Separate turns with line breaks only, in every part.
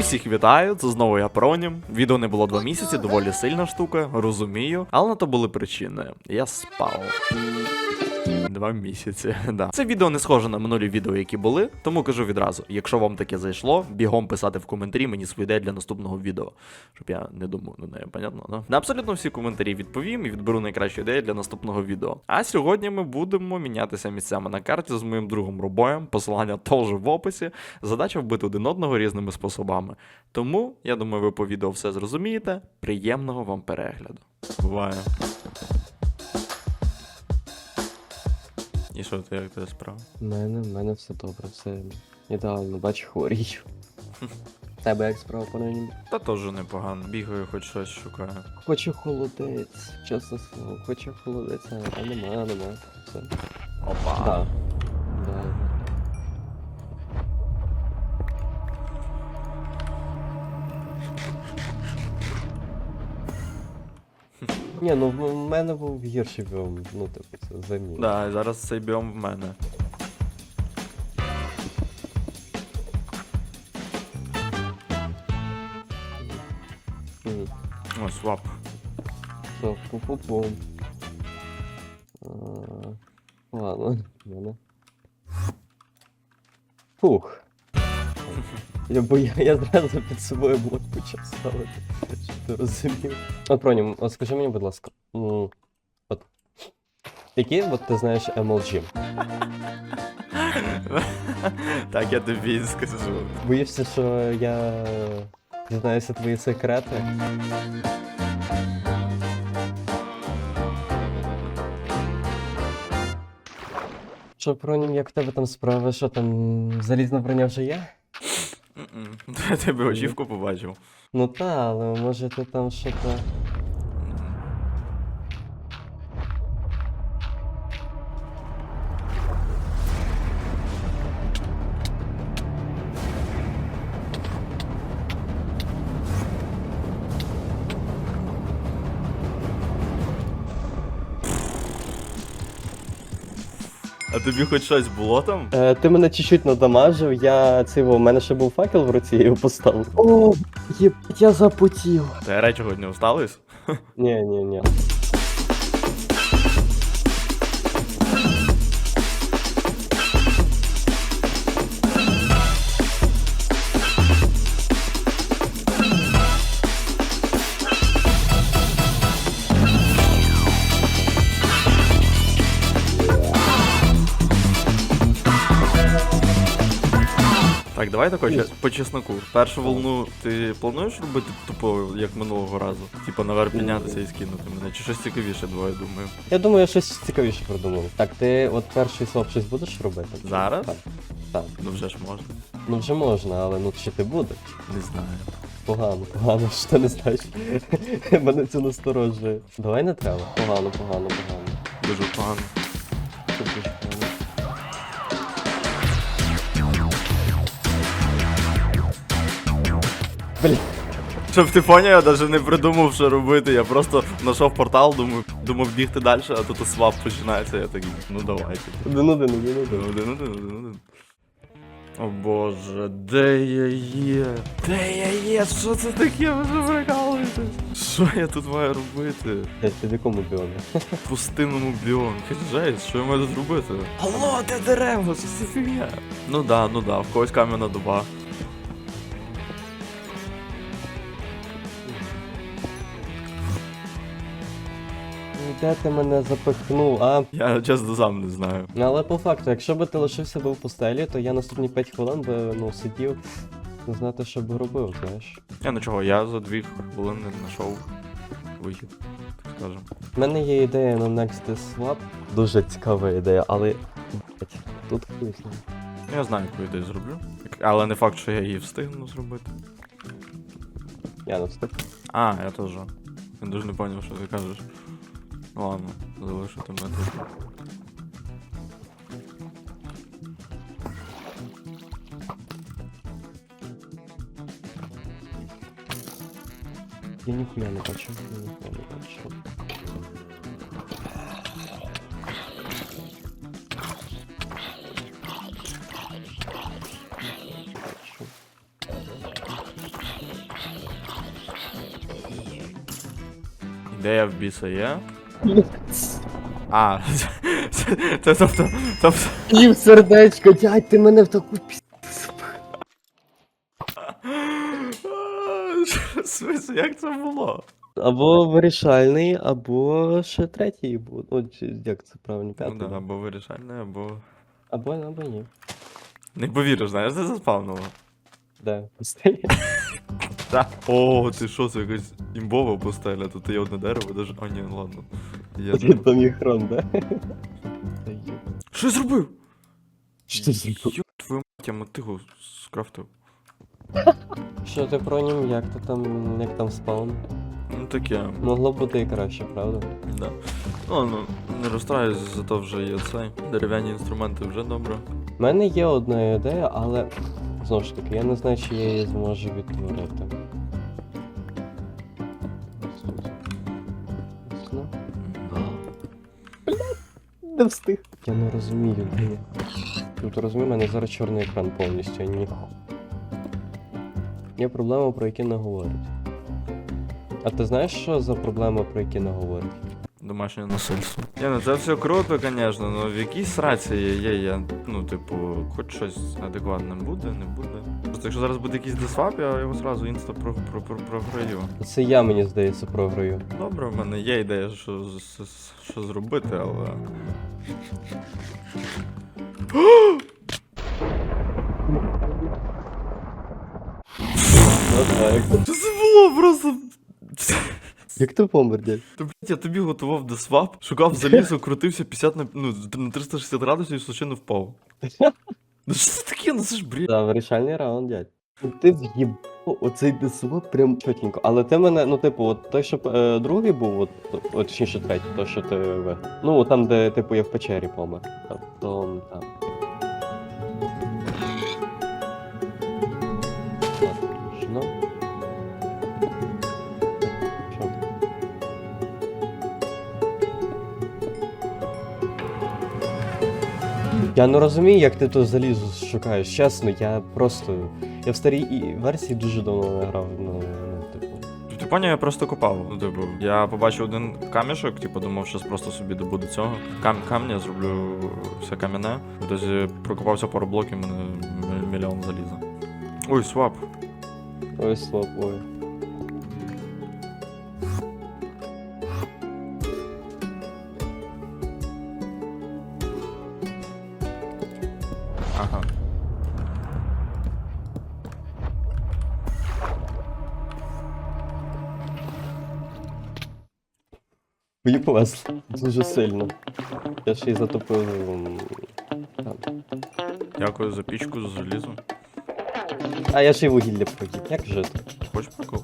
Усіх вітаю, це знову я Пронім. Відео не було два місяці, доволі сильна штука, розумію. Але на то були причини. Я спав. Два місяці, да. Це відео не схоже на минулі відео, які були, тому кажу відразу: якщо вам таке зайшло, бігом писати в коментарі мені свої ідеї для наступного відео, щоб я не думав на неї, понятно? Да? На абсолютно всі коментарі відповім і відберу найкращі ідеї для наступного відео. А сьогодні ми будемо мінятися місцями на карті з моїм другом Рубоєм. Посилання теж в описі. Задача вбити один одного різними способами. Тому я думаю, ви по відео все зрозумієте. Приємного вам перегляду. Буває. І що ти як тебе справа?
У мене, в мене все добре, все ідеально, бач, хворію. Тебе як справа панені?
Та теж непогано. Бігаю, хоч щось шукаю.
Хочу холодець, чесно слово, хочу холодець, а нема, нема. Все.
Опа.
Да. Ні, ну в мене був гірший біом, ну типу, це замін.
Да, зараз цей біом в мене. О, свап.
Все, пу-пу-пум. Ладно, мене. Фух. Я, бо я, я зразу під собою блок почав ставити, ти розумів. От Пронім, от скажи мені, будь ласка, м, от, які от ти знаєш MLG?
так, я тобі скажу.
Боїшся, що я дізнаюся твої секрети? Що, Пронім, як в тебе там справи? Що там, залізна броня вже є?
М-м. Я тебе очівку побачив.
Ну та, але може ти там що-то.
А тобі хоч щось було там?
Е, ти мене чуть-чуть надамажив, я цього, у мене ще був факел в руці, я його поставив. О, єбать, я запотів.
Ти речі не остались?
Ні, ні, ні.
Так, давай тако ще по чесноку. Першу волну ти плануєш робити тупо, як минулого разу? Типа наверх піднятися і скинути мене. Чи щось цікавіше, давай думаю.
Я думаю, я щось цікавіше придумав. Так, ти от перший своп щось будеш робити?
Зараз?
Так. Так.
Ну вже ж можна.
Ну вже можна, але ну чи ти будеш?
Не знаю.
Погано, погано, що ти не знаєш. Мене це насторожує. Давай не треба. Погано, погано, погано.
Дуже погано.
Дуже Блін,
Щоб ти поняв, я навіть не придумав, що робити. Я просто знайшов портал, думав, думав бігти далі, а тут свап починається. Я такий, ну давайте.
один один, один один.
Один, один, один, один. О боже, де я є? Де я є? Що це таке? Ви вже прикалуєтесь? Що я тут маю робити?
Блядь, ти в якому біомі?
В пустинному біомі. Жесть, що я маю тут робити? Алло, де дерева? Що це фігня? Ну да, ну да, в когось кам'яна дуба.
Ну, Де ти мене запихнув, а?
Я чесно сам не знаю.
Ну, Але по факту, якщо би ти лишився би в пустелі, то я наступні 5 хвилин би ну, сидів, не знати, що би робив, знаєш.
Я ну чого, я за дві хвилини знайшов вихід, так скажемо.
У мене є ідея на Next Swap. Дуже цікава ідея, але. блядь, Тут хуй з.
Я знаю, яку ідею зроблю. Але не факт, що я її встигну зробити.
Я не встиг.
А, я теж. Я дуже не зрозумів, що ти кажеш. Ладно, залишу тебе тут.
Я ніхуя не бачу. Я ніхуя не. Бачу.
Ідея в біса є? А, це, це тобто, тобто.
Їв сердечко, дядь, ти мене в таку піс...
В смысле, як це було?
Або вирішальний, або ще третій був. Ну, чи як це правильно,
Ну
п'ятий.
да, або вирішальне, або.
Або, або ні.
Не повіриш, знаєш, це заспавнуло.
Де?
О, ти що, це якась імбова постеля, тут є одне дерево, даже. А ні, ладно. Я...
Один там є хрон, да?
Що я зробив?
Що зробив?
Йоп, твою мать, я мотигу скрафтив.
Що ти про нім, як то там, як там спаун?
Ну таке.
Могло б бути і краще, правда?
Да. Ну, ну, не розстраюсь, зато вже є цей. Дерев'яні інструменти вже добре.
У мене є одна ідея, але знову ж таки, я не знаю, чи я її зможу відтворити. Не встиг. Я не розумію, де я. Тут розумію, мене зараз чорний екран повністю, ні. Є проблема, про які не говорять. А ти знаєш, що за проблема, про які не говорять?
Домашнє насильство. Ні, ну це все круто, звісно, але в якійсь сраці є, я, ну, типу, хоч щось адекватне буде, не буде. Просто якщо зараз буде якийсь десвап, я його зразу інста про, про, про, програю.
Це я, мені здається, програю.
Добре, в мене є ідея, що, з- що зробити, але. Що це було просто.
Як ти помер, дядь?
Та блять, я тобі готував десвап, шукав залізо, крутився 50 на ну, на 360 градусів і случайно впав. Ну що це таке? Ну це ж бред.
Да, вирішальний раунд, дядь. Ти в'їб... Оцей десвоп прям чотенько. Але ти мене, ну типу, от той, що е, другий був, от, от точніше третій, то що ти ви. Ну, от там, де, типу, я в печері помер. Тобто там. Я не розумію, як ти то залізо шукаєш. Чесно, я просто. Я в старій і- версії дуже давно не грав. Ну, ну типу.
Ти поняв, я просто копав. Ну, типу, я побачив один камішок, типу, думав, що просто собі добуду цього. Кам камня зроблю все кам'яне. Десь прокопався пару блоків, мене мі- мільйон заліза. Ой, свап.
Ой, слаб, ой.
Ага.
Мені повезло. Дуже сильно. Я ще й затопив. Там.
Дякую за пічку, за залізо.
А я ще й вугілля поїв. Як жити?
Хочеш прикол?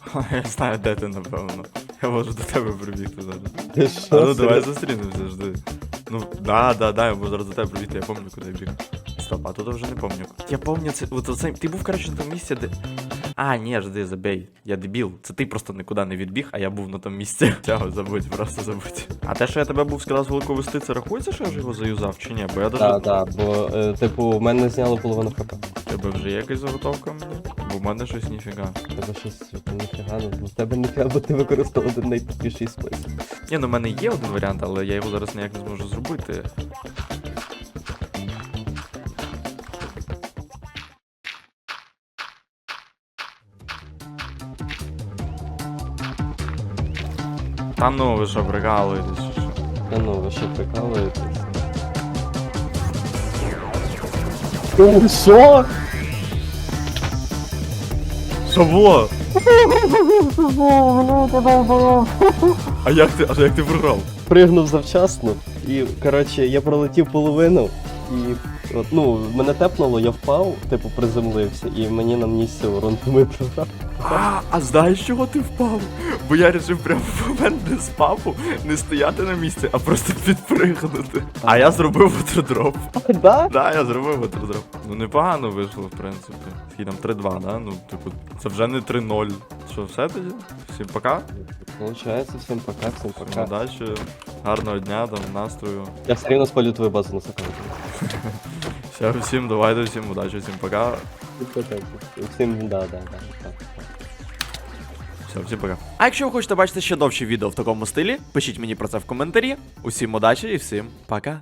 Ха, Я знаю, де ти, напевно. Я можу до тебе прибігти зараз.
Ти
А ну давай
серйозно?
зустрінемося, жди. Ну, да, да, да, я можу зараз до тебе прибігти, я пам'ятаю, куди я біг. Стоп, а тут вже не пам'ятаю. Я пам'ятаю, це, от оце, ти був, коротше, на тому місці, де... А, ні, жди, забей. Я дебіл. Це ти просто нікуди не відбіг, а я був на тому місці. Цього забудь, просто забудь. А те, що я тебе був сказав з великого вести, це рахується, що я ж його заюзав, чи ні? Бо я даже...
Так, так, бо, е, типу, в мене зняло половину хп.
Тебе вже є якась заготовка мені? Бо в мене щось ніфіга.
Тебе щось ніфіга, ну в тебе ніфіга, бо ти використовував один найтупіший спосіб.
Ні, ну в мене є один варіант, але я його зараз ніяк не зможу зробити. Та ну ви що прикалуєтесь? чи що?
Та ну, ви що прикалуєтесь? Що?
Що було? А як ти, а як ти програв?
Пригнув завчасно і, коротше, я пролетів половину і. От, ну, мене тепнуло, я впав, типу приземлився, і мені на місці урон ми програв.
А, а знаєш, чого ти впав? Бо я вирішив прямо в момент не з папу не стояти на місці, а просто підпригнути. А я зробив ватердроп.
Да?
Да, я зробив ватердроп. Ну непогано вийшло, в принципі. Такий там 3-2, да? Ну, типу, це вже не 3-0. Що, все тоді? Всім пока.
Получається, всім пока, всім
Всім
пока.
удачі, гарного дня, там, настрою.
Я все рівно спалю твою базу на секунду.
Все, всім давайте, всім удачі, всім пока.
Всім, да, да, да.
Все, всім пока. А якщо ви хочете бачити ще довші відео в такому стилі, пишіть мені про це в коментарі. Усім удачі і всім пока.